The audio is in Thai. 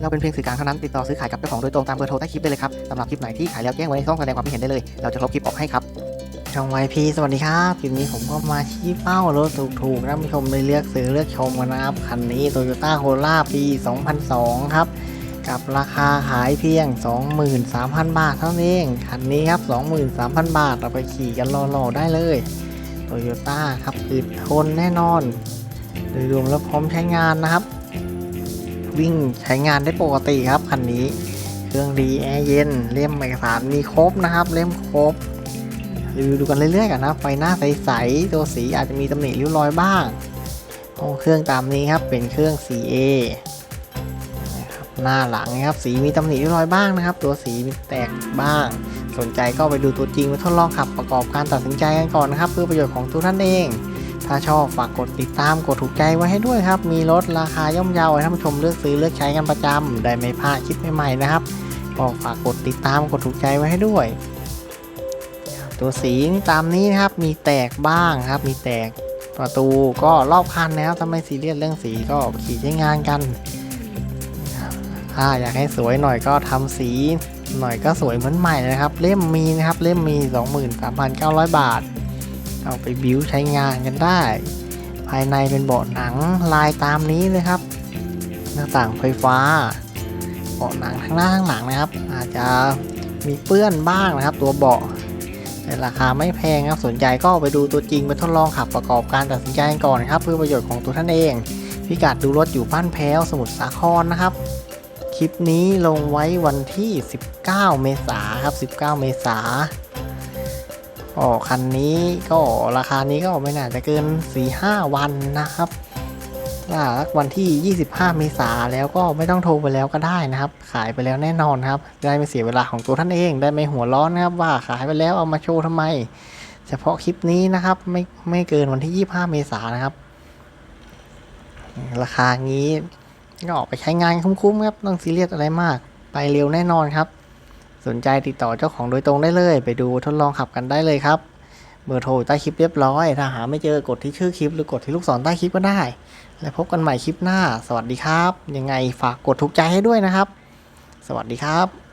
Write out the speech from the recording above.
เราเป็นเพียงสื่อกลางเท่านั้นติดต่อซื้อขายกับเจ้าของโดยตรงตามเบอร์โทรใต้คลิปได้เลยครับสำหรับคลิปไหนที่ขายแล้วแจ้งไว้ในช่องแสดงความคิดเห็นได้เลย เราจะลบคลิปออกให้ครับช่องไวพีสวัสดีครับคลิปนี้ผมก็มาชี้เป้ารถถูกๆนะผู้ชมได้เลือกซื้อเลือกชมกันนะครับคันนี้ Toyota Corolla ปี 2002 ครับกับราคาขายเพียง 23,000 บาทเท่านั้นเองคันนี้ครับ 23,000 บาทเราไปขี่กันรอๆได้เลย Toyota ครับอึดทนแน่นอน โดยรวมแล้วพร้อมใช้งานนะครับ วิ่งใช้งานได้ปกติครับคันนี้ เครื่องดีแอร์เย็นเล่มเอกสารมีครบนะครับ เล่มครบรีวิวดูกันเรื่อยๆกันนะไฟหน้าใสๆตัวสีอาจจะมีตำหนิริ้วรอยบ้างโอ้เครื่องตามนี้ครับเป็นเครื่อง 4A นะครับหน้าหลังนะครับสีมีตำหนิริ้วรอยบ้างนะครับ ตัวสีมีแตกบ้าง สนใจก็ไปดูตัวจริงมาทดลองขับประกอบการตัดสินใจกันก่อนนะครับ เพื่อประโยชน์ของทุกท่านเอง ถ้าชอบฝากกดติดตามกดถูกใจไว้ให้ด้วยครับ มีรถราคาย่อมเยาให้ท่านผู้ชมเลือกซื้อเลือกใช้กันประจำได้ไม่พลาดคลิปใหม่ๆนะครับก็ฝากกดติดตามกดถูกใจไว้ให้ด้วย ตัวสีนี่ตามนี้นะครับมีแตกบ้างครับ มีแตกประตูก็รอบคันนะครับถ้าไม่ซีเรียสเรื่องสีก็ขี่ใช้งานกันถ้าอยากให้สวยหน่อยก็ทำสีหน่อยก็สวยเหมือนใหม่นะครับ เล่มมีนะครับ เล่มมี 23,900 บาท เอาไปบิวใช้งานกันได้ ภายในเป็นเบาะหนังลายตามนี้เลยครับ หน้าต่างไฟฟ้า เบาะหนังทั้งหน้าทั้งหลังนะครับ อาจจะมีเปื้อนบ้างนะครับ ตัวเบาะแต่ราคาไม่แพงครับสนใจก็ไปดูตัวจริงไปทดลองขับประกอบการตัดสินใจกันก่อนครับ เพื่อประโยชน์ของตัวท่านเอง พิกัดดูรถอยู่บ้านแพ้วสมุทรสาครนะครับ คลิปนี้ลงไว้วันที่ 19 เมษายนครับ 19 เมษายน ก็คันนี้ก็ราคานี้ก็ไม่น่าจะเกิน 4-5 วันนะครับถ้าวันที่ 25 เมษาแล้วก็ไม่ต้องโทรไปแล้วก็ได้นะครับ ขายไปแล้วแน่นอนครับ ได้ไม่เสียเวลาของตัวท่านเองได้ไม่หัวร้อนนะครับ ว่าขายไปแล้วเอามาโชว์ทำไม เฉพาะคลิปนี้นะครับ ไม่ไม่เกินวันที่ 25 เมษายนนะครับ ราคานี้ก็ออกไปใช้งานคุ้มๆครับ ต้องซีเรียสอะไรมาก ไปเร็วแน่นอนครับ สนใจติดต่อเจ้าของโดยตรงได้เลย ไปดูทดลองขับกันได้เลยครับ เบอร์โทรใต้คลิปเรียบร้อย ถ้าหาไม่เจอกดที่ชื่อคลิปหรือกดที่ลูกศรใต้คลิปก็ได้ แล้วพบกันใหม่คลิปหน้า สวัสดีครับ ยังไงฝากกดถูกใจให้ด้วยนะครับ สวัสดีครับ